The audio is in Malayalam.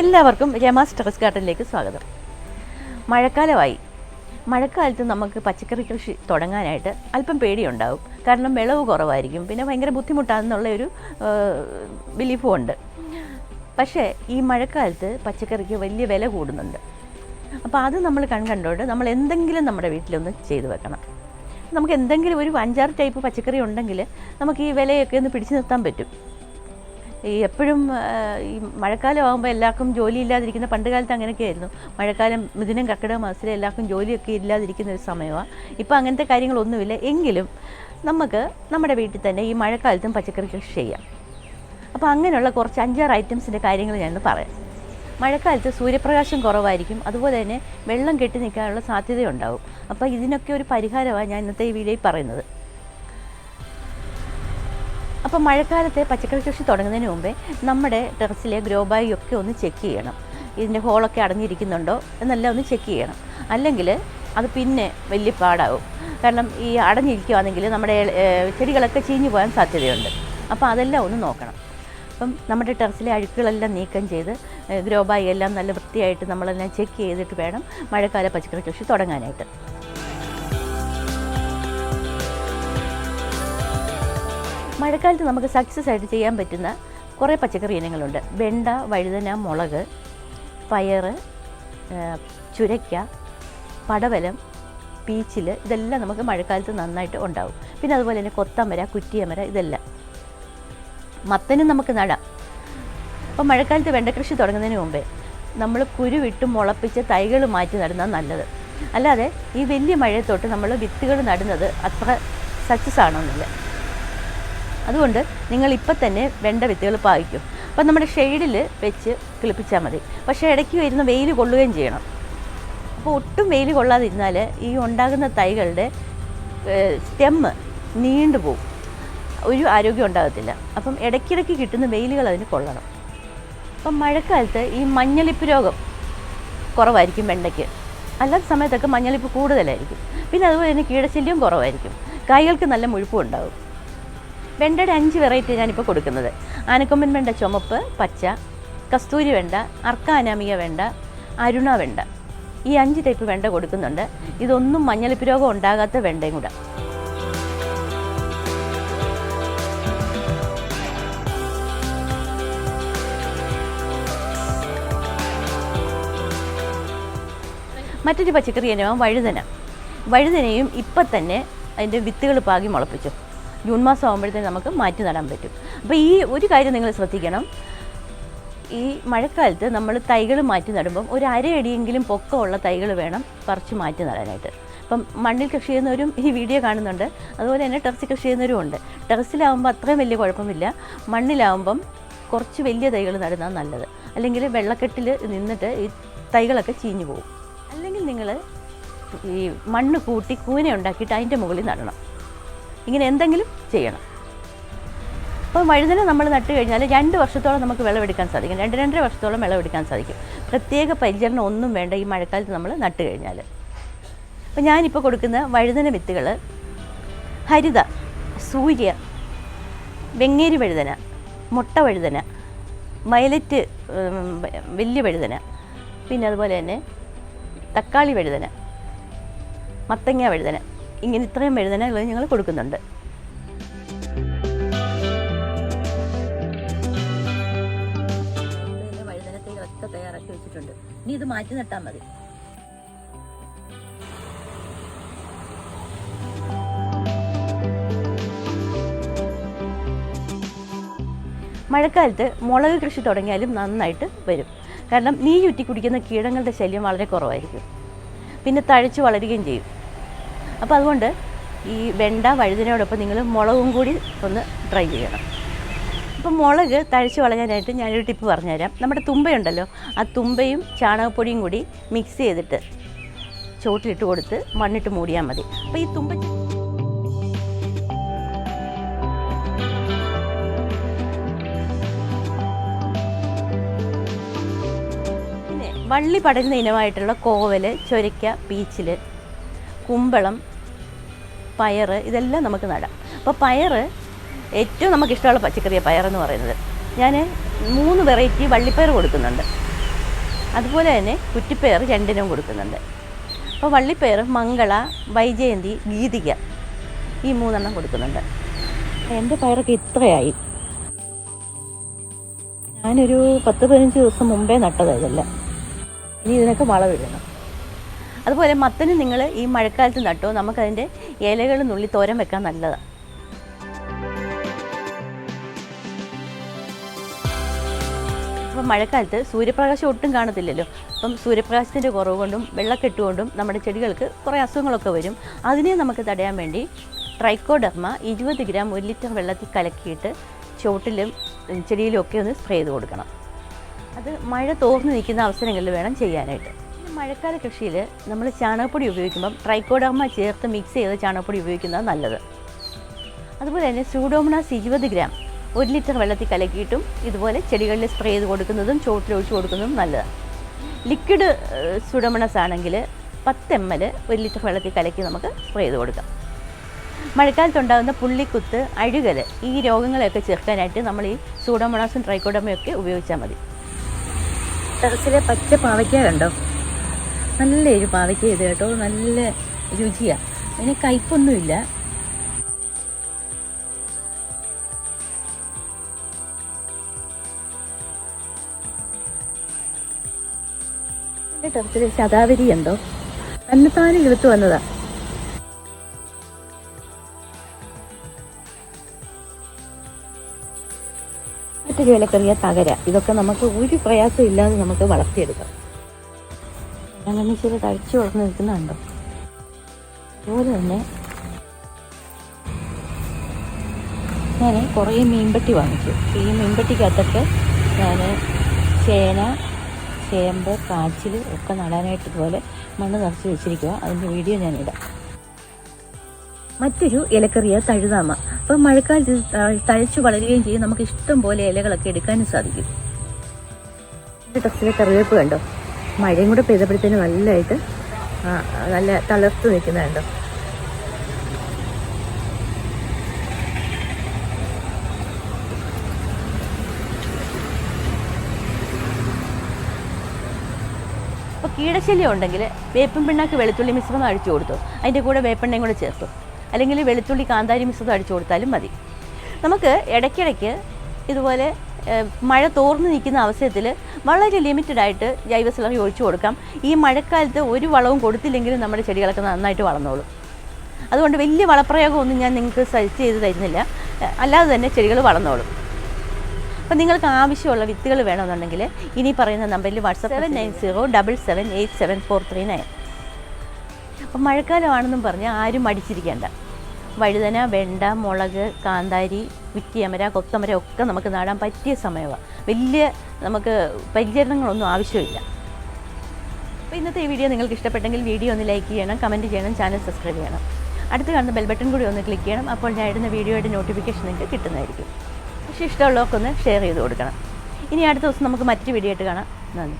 എല്ലാവർക്കും രമാസ് ടെറസ് ഗാർഡനിലേക്ക് സ്വാഗതം. മഴക്കാലമായി. മഴക്കാലത്ത് നമുക്ക് പച്ചക്കറി കൃഷി തുടങ്ങാനായിട്ട് അല്പം പേടിയുണ്ടാവും. കാരണം വിളവ് കുറവായിരിക്കും. പിന്നെ ഭയങ്കര ബുദ്ധിമുട്ടാണെന്നുള്ള ഒരു ബിലീഫും ഉണ്ട് പക്ഷേ ഈ മഴക്കാലത്ത് പച്ചക്കറിക്ക് വലിയ വില കൂടുന്നുണ്ട്. അപ്പോൾ അത് നമ്മൾ കൺകണ്ടോണ്ട് നമ്മൾ എന്തെങ്കിലും നമ്മുടെ വീട്ടിലൊന്ന് ചെയ്തു വെക്കണം. നമുക്ക് എന്തെങ്കിലും ഒരു അഞ്ചാറ് ടൈപ്പ് പച്ചക്കറി ഉണ്ടെങ്കിൽ നമുക്ക് ഈ വിലയൊക്കെ ഒന്ന് പിടിച്ചു നിർത്താൻ പറ്റും. എപ്പോഴും ഈ മഴക്കാലം ആകുമ്പോൾ എല്ലാവർക്കും ജോലി ഇല്ലാതിരിക്കുന്ന പണ്ട് കാലത്ത് അങ്ങനെയൊക്കെ ആയിരുന്നു മഴക്കാലം മിഥുനം കർക്കിടക മാസത്തിൽ എല്ലാവർക്കും ജോലിയൊക്കെ ഇല്ലാതിരിക്കുന്ന ഒരു സമയമാണ് ഇപ്പോൾ അങ്ങനത്തെ കാര്യങ്ങളൊന്നുമില്ല. എങ്കിലും നമുക്ക് നമ്മുടെ വീട്ടിൽ തന്നെ ഈ മഴക്കാലത്തും പച്ചക്കറി കൃഷി ചെയ്യാം. അപ്പോൾ അങ്ങനെയുള്ള കുറച്ച് അഞ്ചാറ് ഐറ്റംസിന്റെ കാര്യങ്ങൾ ഞാനൊന്ന് പറയാം. മഴക്കാലത്ത് സൂര്യപ്രകാശം കുറവായിരിക്കും. അതുപോലെ തന്നെ വെള്ളം കെട്ടി നിൽക്കാനുള്ള സാധ്യതയുണ്ടാവും. അപ്പോൾ ഇതിനൊക്കെ ഒരു പരിഹാരമാണ് ഞാൻ ഇന്നത്തെ ഈ വീഡിയോയിൽ പറയുന്നത്. അപ്പോൾ മഴക്കാലത്തെ പച്ചക്കറി കൃഷി തുടങ്ങുന്നതിന് മുമ്പേ നമ്മുടെ ടെറസിലെ ഗ്രോ ബാഗ് ഒക്കെ ഒന്ന് ചെക്ക് ചെയ്യണം. ഇതിന്റെ ഹോളൊക്കെ അടഞ്ഞിരിക്കുന്നുണ്ടോ എന്നെല്ലാം ഒന്ന് ചെക്ക് ചെയ്യണം. അല്ലെങ്കിൽ അത് പിന്നെ വലിയ പാടാവും. കാരണം ഈ അടഞ്ഞിരിക്കുകയാണെങ്കിൽ നമ്മുടെ ചെടികളൊക്കെ ചീഞ്ഞു പോകാൻ സാധ്യതയുണ്ട്. അപ്പോൾ അതെല്ലാം ഒന്ന് നോക്കണം. അപ്പം നമ്മുടെ ടെറസിലെ അഴുക്കുകളെല്ലാം നീക്കം ചെയ്ത് ഗ്രോ ബാഗ് എല്ലാം നല്ല വൃത്തിയായിട്ട് നമ്മളെല്ലാം ചെക്ക് ചെയ്തിട്ട് വേണം മഴക്കാല പച്ചക്കറി കൃഷി തുടങ്ങാനായിട്ട്. മഴക്കാലത്ത് നമുക്ക് സക്സസ് ആയിട്ട് ചെയ്യാൻ പറ്റുന്ന കുറേ പച്ചക്കറി ഇനങ്ങളുണ്ട്. വെണ്ട വഴുതന മുളക് പയർ ചുരയ്ക്ക പടവലം പീച്ചിൽ ഇതെല്ലാം നമുക്ക് മഴക്കാലത്ത് നന്നായിട്ട് ഉണ്ടാവും. പിന്നെ അതുപോലെ തന്നെ കൊത്തമര കുറ്റിയമര ഇതെല്ലാം. മത്തനും നമുക്ക് നടാം. അപ്പോൾ മഴക്കാലത്ത് വെണ്ടക്കൃഷി തുടങ്ങുന്നതിന് മുമ്പേ നമ്മൾ കുരുവിട്ട് മുളപ്പിച്ച് തൈകൾ മാറ്റി നടുന്നത് നല്ലത്. അല്ലാതെ ഈ വലിയ മഴയത്തോട്ട് നമ്മൾ വിത്തുകൾ നടുന്നത് അത്ര സക്സസ് ആണോന്നില്ല അതുകൊണ്ട് നിങ്ങൾ ഇപ്പം തന്നെ വെണ്ട വിത്തുകൾ പായിക്കും അപ്പം നമ്മുടെ ഷെയ്ഡിൽ വെച്ച് കിളിപ്പിച്ചാൽ മതി. പക്ഷേ ഇടയ്ക്ക് വരുന്ന വെയിൽ കൊള്ളുകയും ചെയ്യണം. അപ്പോൾ ഒട്ടും വെയിൽ കൊള്ളാതിരുന്നാൽ ഈ ഉണ്ടാകുന്ന തൈകളുടെ സ്റ്റെമ്മ് നീണ്ടു പോകും ഒരു ആരോഗ്യം ഉണ്ടാകത്തില്ല. അപ്പം ഇടയ്ക്കിടയ്ക്ക് കിട്ടുന്ന വെയിലുകൾ അതിന് കൊള്ളണം. അപ്പം മഴക്കാലത്ത് ഈ മഞ്ഞളിപ്പ് രോഗം കുറവായിരിക്കും വെണ്ടയ്ക്ക്. അല്ലാത്ത സമയത്തൊക്കെ മഞ്ഞളിപ്പ് കൂടുതലായിരിക്കും. പിന്നെ അതുപോലെ തന്നെ കീടശല്യവും കുറവായിരിക്കും. കായ്കൾക്ക് നല്ല മുഴുപ്പും ഉണ്ടാകും വെണ്ടയുടെ അഞ്ച് വെറൈറ്റി ഞാനിപ്പോൾ കൊടുക്കുന്നത്. ആനക്കൊമ്പൻ വെണ്ട ചുമപ്പ് പച്ച കസ്തൂരി വെണ്ട അർക്കാനാമിക വെണ്ട അരുണ വെണ്ട. ഈ അഞ്ച് ടൈപ്പ് വെണ്ട കൊടുക്കുന്നുണ്ട്. ഇതൊന്നും മഞ്ഞളിപ്പ് രോഗം ഉണ്ടാകാത്ത വെണ്ടയും കൂടെ. മറ്റൊരു പച്ചക്കറി ഇനമാണ് വഴുതന. വഴുതനയും ഇപ്പം തന്നെ അതിന്റെ വിത്തുകൾ പാകി മുളപ്പിച്ചു. ജൂൺ മാസം ആകുമ്പോഴത്തേന് നമുക്ക് മാറ്റി നടാൻ പറ്റും. അപ്പോൾ ഈ ഒരു കാര്യം നിങ്ങൾ ശ്രദ്ധിക്കണം. ഈ മഴക്കാലത്ത് നമ്മൾ തൈകൾ മാറ്റി നടുമ്പം ഒരു അരയടിയെങ്കിലും പൊക്കമുള്ള തൈകൾ വേണം പറിച്ച് മാറ്റി നടാനായിട്ട്. ഇപ്പം മണ്ണിൽ കൃഷി ചെയ്യുന്നവരും ഈ വീഡിയോ കാണുന്നുണ്ട്. അതുപോലെ തന്നെ ടെറസിൽ കൃഷി ചെയ്യുന്നവരും ഉണ്ട്. ടെറസിലാവുമ്പോൾ അത്രയും വലിയ കുഴപ്പമില്ല. മണ്ണിലാവുമ്പം കുറച്ച് വലിയ തൈകൾ നടുന്നതാണ് നല്ലത്. അല്ലെങ്കിൽ വെള്ളക്കെട്ടിൽ നിന്നിട്ട് ഈ തൈകളൊക്കെ ചീഞ്ഞു പോകും. അല്ലെങ്കിൽ നിങ്ങൾ ഈ മണ്ണ് കൂട്ടി കൂന ഉണ്ടാക്കിയിട്ട് അതിന്റെ മുകളിൽ നടണം. ഇങ്ങനെ എന്തെങ്കിലും ചെയ്യണം. അപ്പോൾ വഴുതന നമ്മൾ നട്ട് കഴിഞ്ഞാൽ രണ്ട് വർഷത്തോളം നമുക്ക് വിളവെടുക്കാൻ സാധിക്കും. രണ്ട് രണ്ടര വർഷത്തോളം വിളവെടുക്കാൻ സാധിക്കും. പ്രത്യേക പരിചരണം ഒന്നും വേണ്ട ഈ മഴക്കാലത്ത് നമ്മൾ നട്ട് കഴിഞ്ഞാൽ. അപ്പോൾ ഞാനിപ്പോൾ കൊടുക്കുന്ന വഴുതന വിത്തുകൾ ഹരിത സൂര്യ വെങ്ങേരി വഴുതന മുട്ട വഴുതന വയലറ്റ് വലിയ വഴുതന പിന്നെ അതുപോലെ തന്നെ തക്കാളി വഴുതന മത്തങ്ങ വഴുതന ഇങ്ങനെ ഇത്രയും വഴുതനകൾ ഞങ്ങൾ കൊടുക്കുന്നുണ്ട്. തയ്യാറാക്കി വെച്ചിട്ടുണ്ട്. ഇനി ഇത് മാറ്റി നട്ടാൽ മതി. മഴക്കാലത്ത് മുളക് കൃഷി തുടങ്ങിയാലും നന്നായിട്ട് വരും. കാരണം നീ ചുറ്റി കുടിക്കുന്ന കീടങ്ങളുടെ ശല്യം വളരെ കുറവായിരിക്കും. പിന്നെ തഴച്ച് വളരുകയും ചെയ്യും. അപ്പോൾ അതുകൊണ്ട് ഈ വെണ്ട വഴുതിനോടൊപ്പം നിങ്ങൾ മുളകും കൂടി ഒന്ന് ട്രൈ ചെയ്യണം. അപ്പം മുളക് തഴച്ച് വളരാനായിട്ട് ഞാനൊരു ടിപ്പ് പറഞ്ഞുതരാം. നമ്മുടെ തുമ്പയുണ്ടല്ലോ ആ തുമ്പയും ചാണകപ്പൊടിയും കൂടി മിക്സ് ചെയ്തിട്ട് ചോട്ടിലിട്ട് കൊടുത്ത് മണ്ണിട്ട് മൂടിയാൽ മതി. അപ്പോൾ ഈ തുമ്പ വള്ളി പടരുന്ന ഇനമായിട്ടുള്ള കോവൽ ചൊരയ്ക്ക പീച്ചിൽ കുമ്പളം പയറ് ഇതെല്ലാം നമുക്ക് നടാം. അപ്പോൾ പയർ ഏറ്റവും നമുക്ക് ഇഷ്ടമുള്ള പച്ചക്കറിയ പയറെന്ന് പറയുന്നത്. ഞാൻ മൂന്ന് വെറൈറ്റി വള്ളിപ്പയർ കൊടുക്കുന്നുണ്ട്. അതുപോലെ തന്നെ കുറ്റിപ്പയർ രണ്ടിനും കൊടുക്കുന്നുണ്ട്. അപ്പോൾ വള്ളിപ്പയർ മംഗള വൈജയന്തി ഗീതിക ഈ മൂന്നെണ്ണം കൊടുക്കുന്നുണ്ട്. എന്റെ പയറൊക്കെ ഇത്രയായി. ഞാനൊരു പത്ത് പതിനഞ്ച് ദിവസം മുമ്പേ നട്ടതാണ് ഇനി ഇതിനൊക്കെ വളമിടണം. അതുപോലെ മത്തന് നിങ്ങൾ ഈ മഴക്കാലത്ത് നട്ടോ നമുക്കതിന്റെ ഇലകൾ നുള്ളി തോരൻ വെക്കാൻ നല്ലതാണ് അപ്പം മഴക്കാലത്ത് സൂര്യപ്രകാശം ഒട്ടും കാണത്തില്ലല്ലോ. അപ്പം സൂര്യപ്രകാശത്തിന്റെ കുറവ് കൊണ്ടും വെള്ളക്കെട്ട് കൊണ്ടും നമ്മുടെ ചെടികൾക്ക് കുറേ അസുഖങ്ങളൊക്കെ വരും. അതിനെ നമുക്ക് തടയാൻ വേണ്ടി ട്രൈക്കോഡർമ ഇരുപത് ഗ്രാം ഒരു ലിറ്റർ വെള്ളത്തിൽ കലക്കിയിട്ട് ചുവട്ടിലും ചെടിയിലും ഒക്കെ ഒന്ന് സ്പ്രേ ചെയ്ത് കൊടുക്കണം. അത് മഴ തോർന്ന് നിൽക്കുന്ന അവസരങ്ങളിൽ വേണം ചെയ്യാനായിട്ട്. മഴക്കാല കൃഷിയിൽ നമ്മൾ ചാണകപ്പൊടി ഉപയോഗിക്കുമ്പം ട്രൈക്കോഡർമ ചേർത്ത് മിക്സ് ചെയ്ത് ചാണകപ്പൊടി ഉപയോഗിക്കുന്നത് നല്ലത്. അതുപോലെ തന്നെ സൂഡോമണാസ് ഇരുപത് ഗ്രാം ഒരു ലിറ്റർ വെള്ളത്തിൽ കലക്കിയിട്ടും ഇതുപോലെ ചെടികളിൽ സ്പ്രേ ചെയ്ത് കൊടുക്കുന്നതും ചോട്ടിൽ ഒഴിച്ച് കൊടുക്കുന്നതും നല്ലതാണ്. ലിക്വിഡ് സുഡമണസ് ആണെങ്കിൽ പത്ത് എം എൽ ഒരു ലിറ്റർ വെള്ളത്തിൽ കലക്കി നമുക്ക് സ്പ്രേ ചെയ്ത് കൊടുക്കാം. മഴക്കാലത്തുണ്ടാകുന്ന പുള്ളിക്കുത്ത് അഴുകൽ ഈ രോഗങ്ങളെയൊക്കെ ചെറുക്കാനായിട്ട് നമ്മൾ ഈ സൂഡോമണാസും ട്രൈക്കോഡമയൊക്കെ ഉപയോഗിച്ചാൽ മതി. ടെറസിലെ പച്ച പാവയ്ക്ക നല്ല ഒരു പാവയ്ക്ക ഇത് കേട്ടോ. നല്ല രുചിയാണ് അതിന് കയ്പൊന്നുമില്ല. ടെറസിൽ ശതാവരി ഉണ്ടോ തന്നെത്താനെ കിളുത്ത് വന്നതാ. മറ്റൊരു വിലക്കറിയ തകര. ഇതൊക്കെ നമുക്ക് ഒരു പ്രയാസം ഇല്ലാതെ നമുക്ക് വളർത്തിയെടുക്കാം. ചില തഴിച്ചു വളർന്ന് നിൽക്കുന്നുണ്ടോ അതുപോലെ തന്നെ ഞാൻ കുറേ മീൻപെട്ടി വാങ്ങിച്ചു. ഈ മീൻപെട്ടിക്കകത്തൊക്കെ ഞാൻ ചേന ചേമ്പ് കാച്ചിൽ ഒക്കെ നടാനായിട്ട് ഇതുപോലെ മണ്ണ് നിറച്ച് വെച്ചിരിക്കുക അതിന്റെ വീഡിയോ ഞാനിടാം. മറ്റൊരു ഇലക്കറിയ തഴുതാമ. അപ്പം മഴക്കാലത്ത് തഴച്ചു വളരുകയും ചെയ്യും. നമുക്ക് ഇഷ്ടം പോലെ ഇലകളൊക്കെ എടുക്കാനും സാധിക്കും. എന്റെ ടെസ്റ്റിലെ കറിവേപ്പ് കണ്ടോ? മഴയും കൂടെ പെയ്തപ്പോഴത്തേന് നല്ലതായിട്ട് നല്ല തളർത്ത് നിൽക്കുന്നുണ്ട്. അപ്പോൾ കീടശല്യം ഉണ്ടെങ്കിൽ വേപ്പൻ പിണ്ണാക്ക് വെളുത്തുള്ളി മിശ്രിതം അഴിച്ചു കൊടുത്തു. അതിന്റെ കൂടെ വേപ്പെണ്ണയും കൂടെ ചേർത്തു. അല്ലെങ്കിൽ വെളുത്തുള്ളി കാന്താരി മിശ്രിതം അടിച്ചു കൊടുത്താലും മതി. നമുക്ക് ഇടയ്ക്കിടയ്ക്ക് ഇതുപോലെ മഴ തോർന്നു നിൽക്കുന്ന അവസരത്തിൽ വളരെ ലിമിറ്റഡ് ആയിട്ട് ജൈവ സിലറി ഒഴിച്ചു കൊടുക്കാം. ഈ മഴക്കാലത്ത് ഒരു വളവും കൊടുത്തില്ലെങ്കിലും നമ്മുടെ ചെടികളൊക്കെ നന്നായിട്ട് വളർന്നോളും. അതുകൊണ്ട് വലിയ വളപ്രയോഗമൊന്നും ഞാൻ നിങ്ങൾക്ക് സജസ്റ്റ് ചെയ്ത് തരുന്നില്ല. അല്ലാതെ തന്നെ ചെടികൾ വളർന്നോളും. അപ്പം നിങ്ങൾക്ക് ആവശ്യമുള്ള വിത്തുകൾ വേണമെന്നുണ്ടെങ്കിൽ ഇനി പറയുന്ന നമ്പറിൽ WhatsApp seven nine zero double seven eight seven four three nine അപ്പം മഴക്കാലമാണെന്നും പറഞ്ഞ് ആരും മടിച്ചിരിക്കേണ്ട. വഴുതന വെണ്ട മുളക് കാന്താരി വിറ്റിയമര കൊത്തമര ഒക്കെ നമുക്ക് നടാൻ പറ്റിയ സമയമാണ് വലിയ നമുക്ക് പരിചരണങ്ങളൊന്നും ആവശ്യമില്ല. അപ്പോൾ ഇന്നത്തെ ഈ വീഡിയോ നിങ്ങൾക്ക് ഇഷ്ടപ്പെട്ടെങ്കിൽ വീഡിയോ ഒന്ന് ലൈക്ക് ചെയ്യണം കമന്റ് ചെയ്യണം ചാനൽ സബ്സ്ക്രൈബ് ചെയ്യണം. അടുത്ത് കാണുന്ന ബെൽ ബട്ടൺ കൂടി ഒന്ന് ക്ലിക്ക് ചെയ്യണം അപ്പോൾ ഞാൻ ഇടുന്ന വീഡിയോയുടെ നോട്ടിഫിക്കേഷൻ നിങ്ങൾക്ക് കിട്ടുന്നതായിരിക്കും. പക്ഷേ ഇഷ്ടമുള്ളവർക്കൊന്ന് ഷെയർ ചെയ്ത് കൊടുക്കണം. ഇനി അടുത്ത ദിവസം നമുക്ക് മറ്റൊരു വീഡിയോ ആയിട്ട് കാണാം. നന്ദി.